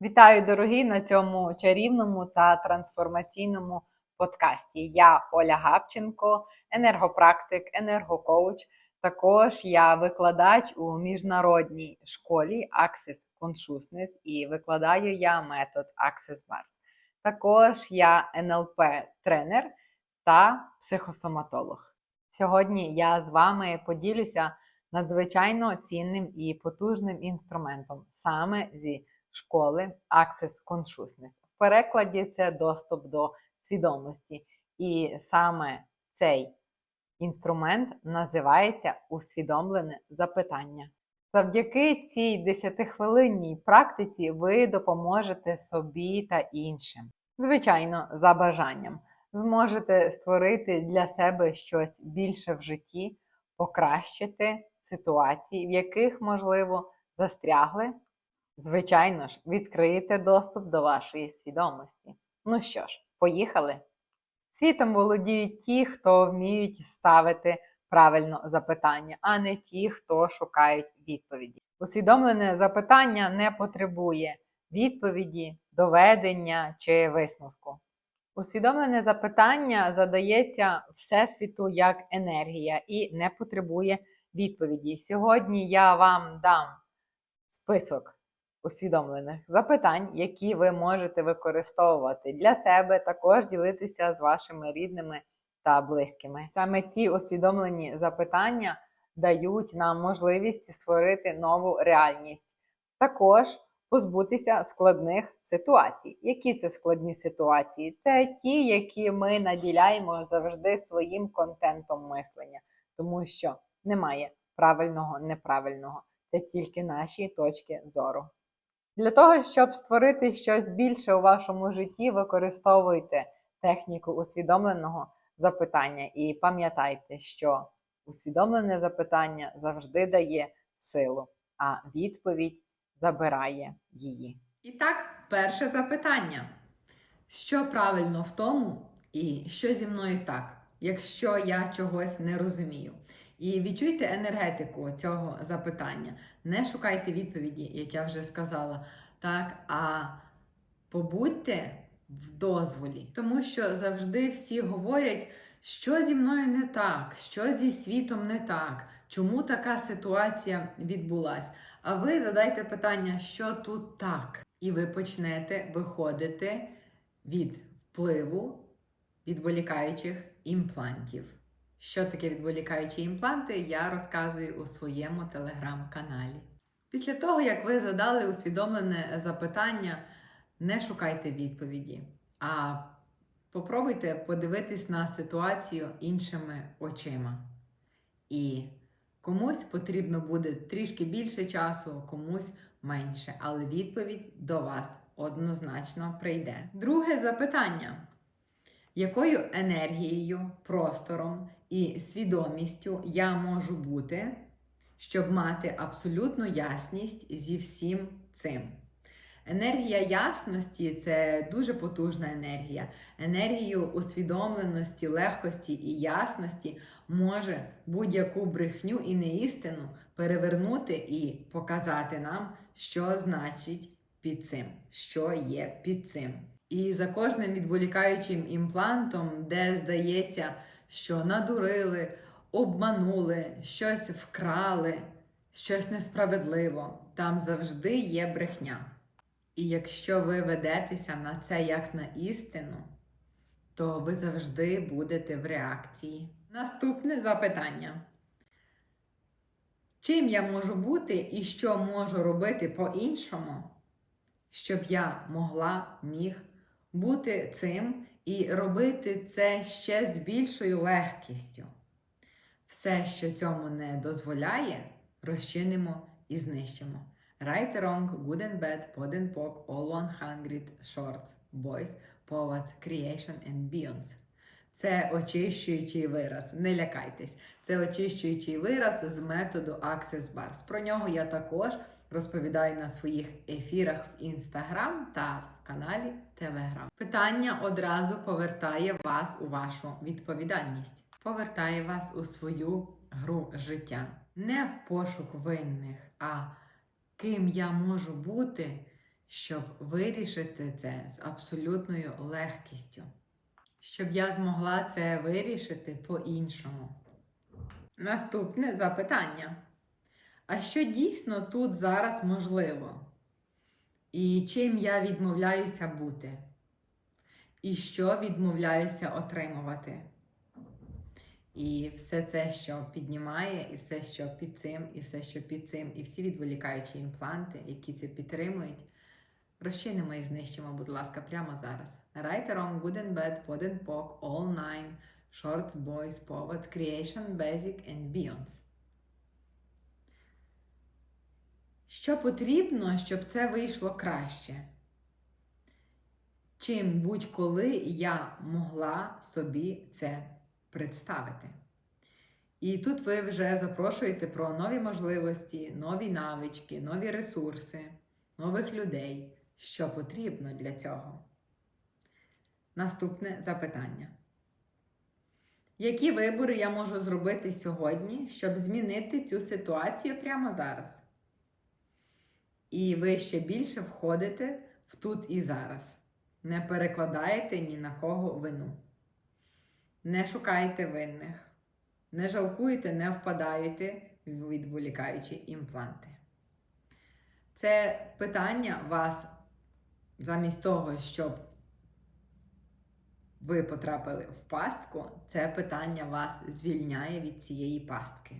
Вітаю, дорогі, на цьому чарівному та трансформаційному подкасті. Я Оля Гапченко, енергопрактик, енергокоуч. Також я викладач у міжнародній школі Access Consciousness і викладаю я метод Access Bars. Також я НЛП-тренер та психосоматолог. Сьогодні я з вами поділюся надзвичайно цінним і потужним інструментом саме зі школи Access Consciousness. В перекладі це доступ до свідомості. І саме цей інструмент називається усвідомлене запитання. Завдяки цій 10-хвилинній практиці ви допоможете собі та іншим. Звичайно, за бажанням. Зможете створити для себе щось більше в житті, покращити ситуації, в яких, можливо, застрягли Звичайно ж, відкриєте доступ до вашої свідомості. Ну що ж, поїхали? Світом володіють ті, хто вміють ставити правильно запитання, а не ті, хто шукають відповіді. Усвідомлене запитання не потребує відповіді, доведення чи висновку. Усвідомлене запитання задається Всесвіту як енергія і не потребує відповіді. Сьогодні я вам дам список усвідомлених запитань, які ви можете використовувати для себе, також ділитися з вашими рідними та близькими. Саме ці усвідомлені запитання дають нам можливість створити нову реальність. Також позбутися складних ситуацій. Які це складні ситуації? Це ті, які ми наділяємо завжди своїм контентом мислення, тому що немає правильного, неправильного. Це тільки наші точки зору. Для того, щоб створити щось більше у вашому житті, використовуйте техніку усвідомленого запитання і пам'ятайте, що усвідомлене запитання завжди дає силу, а відповідь забирає її. І так, перше запитання. Що правильно в тому, і що зі мною так, якщо я чогось не розумію? І відчуйте енергетику цього запитання. Не шукайте відповіді, як я вже сказала, так, а побудьте в дозволі. Тому що завжди всі говорять, що зі мною не так, що зі світом не так, чому така ситуація відбулась. А ви задайте питання, що тут так? І ви почнете виходити від впливу відволікаючих імплантів. Що таке відволікаючі імпланти, я розказую у своєму телеграм-каналі. Після того, як ви задали усвідомлене запитання, не шукайте відповіді, а попробуйте подивитись на ситуацію іншими очима. І комусь потрібно буде трішки більше часу, комусь менше, але відповідь до вас однозначно прийде. Друге запитання. Якою енергією, простором і свідомістю я можу бути, щоб мати абсолютну ясність зі всім цим? Енергія ясності це дуже потужна енергія. Енергію усвідомленості, легкості і ясності може будь-яку брехню і неістину перевернути і показати нам, що значить під цим, що є під цим. І за кожним відволікаючим імплантом, де здається, що надурили, обманули, щось вкрали, щось несправедливо, там завжди є брехня. І якщо ви ведетеся на це як на істину, то ви завжди будете в реакції. Наступне запитання. Чим я можу бути і що можу робити по-іншому, щоб я могла міг бути цим і робити це ще з більшою легкістю. Все, що цьому не дозволяє, розчинимо і знищимо. Right, wrong, good and bad, pod and poc, all 100 shorts, boys, poets, creation and beyonds. Це очищуючий вираз. Не лякайтесь. Це очищуючий вираз з методу Access Bars. Про нього я також розповідаю на своїх ефірах в Інстаграм та в каналі Телеграм. Питання одразу повертає вас у вашу відповідальність, повертає вас у свою гру життя. Не в пошук винних, а ким я можу бути, щоб вирішити це з абсолютною легкістю, щоб я змогла це вирішити по-іншому. Наступне запитання. А що дійсно тут зараз можливо? І чим я відмовляюся бути? І що відмовляюся отримувати? І все це, що піднімає, і все, що під цим, і все, що під цим, і всі відволікаючі імпланти, які це підтримують, розчинимо і знищимо, будь ласка, прямо зараз. Right, wrong, good and bad, pod and poc, all nine, shorts, boys, poets, creation, basic and beyonds. Що потрібно, щоб це вийшло краще? Чим будь-коли я могла собі це представити. І тут ви вже запрошуєте про нові можливості, нові навички, нові ресурси, нових людей, що потрібно для цього. Наступне запитання. Які вибори я можу зробити сьогодні, щоб змінити цю ситуацію прямо зараз? І ви ще більше входите в тут і зараз. Не перекладаєте ні на кого вину. Не шукайте винних, не жалкуйте, не впадаєте в відволікаючі імпланти. Це питання вас, замість того, щоб ви потрапили в пастку, це питання вас звільняє від цієї пастки.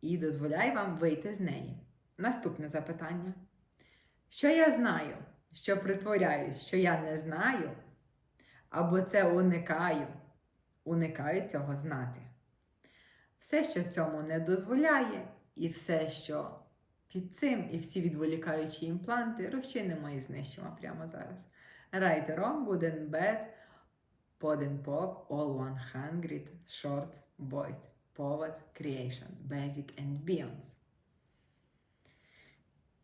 І дозволяє вам вийти з неї. Наступне запитання. Що я знаю, що притворяюсь, що я не знаю, або це уникаю, уникаю цього знати. Все, що цьому не дозволяє, і все, що під цим, і всі відволікаючі імпланти, розчинимо і знищимо прямо зараз. Right or wrong, good and bad, pod and pop, all 100, shorts, boys, poets, creation, basic and beyonds.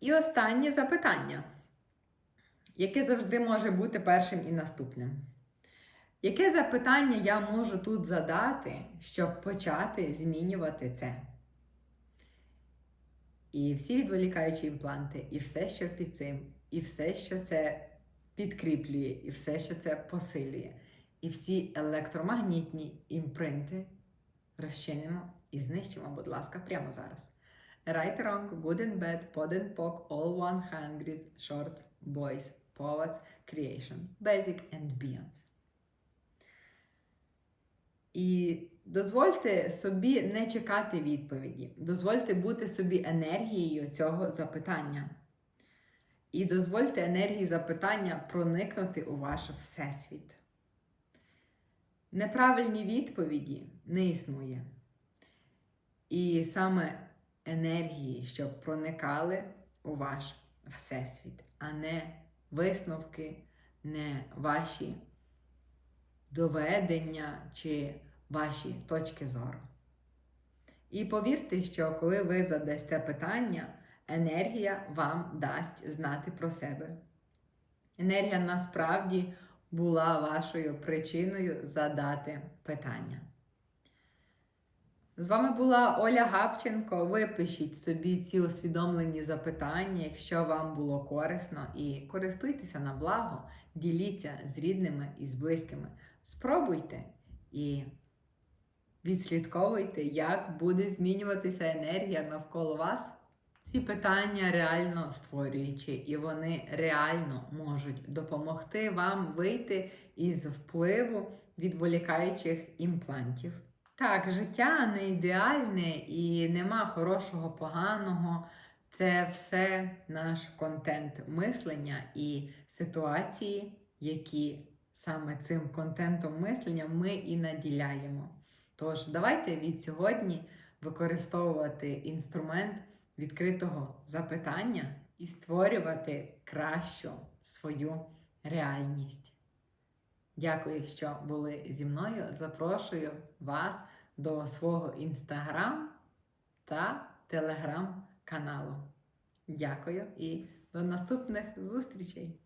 І останнє запитання, яке завжди може бути першим і наступним. Яке запитання я можу тут задати, щоб почати змінювати це? І всі відволікаючі імпланти, і все, що під цим, і все, що це підкріплює, і все, що це посилює. І всі електромагнітні імпринти розчинимо і знищимо, будь ласка, прямо зараз. Right, wrong, good and bad, pod and poc, all 100, shorts, boys, poets, creation, basic and beyonds. І дозвольте собі не чекати відповіді. Дозвольте бути собі енергією цього запитання. І дозвольте енергії запитання проникнути у ваш всесвіт. Неправильні відповіді не існує. І саме енергії, щоб проникали у ваш всесвіт, а не висновки, не ваші доведення чи ваші точки зору. І повірте, що коли ви задасте питання, енергія вам дасть знати про себе. Енергія насправді була вашою причиною задати питання. З вами була Оля Гапченко. Випишіть собі ці усвідомлені запитання, якщо вам було корисно, і користуйтеся на благо, діліться з рідними і з близькими. Спробуйте і відслідковуйте, як буде змінюватися енергія навколо вас. Ці питання реально створюючи, і вони реально можуть допомогти вам вийти із впливу відволікаючих імплантів. Так, життя не ідеальне і нема хорошого, поганого. Це все наш контент мислення і ситуації, які саме цим контентом мислення ми і наділяємо. Тож, давайте від сьогодні використовувати інструмент відкритого запитання і створювати кращу свою реальність. Дякую, що були зі мною. Запрошую вас до свого інстаграм та телеграм-каналу. Дякую і до наступних зустрічей!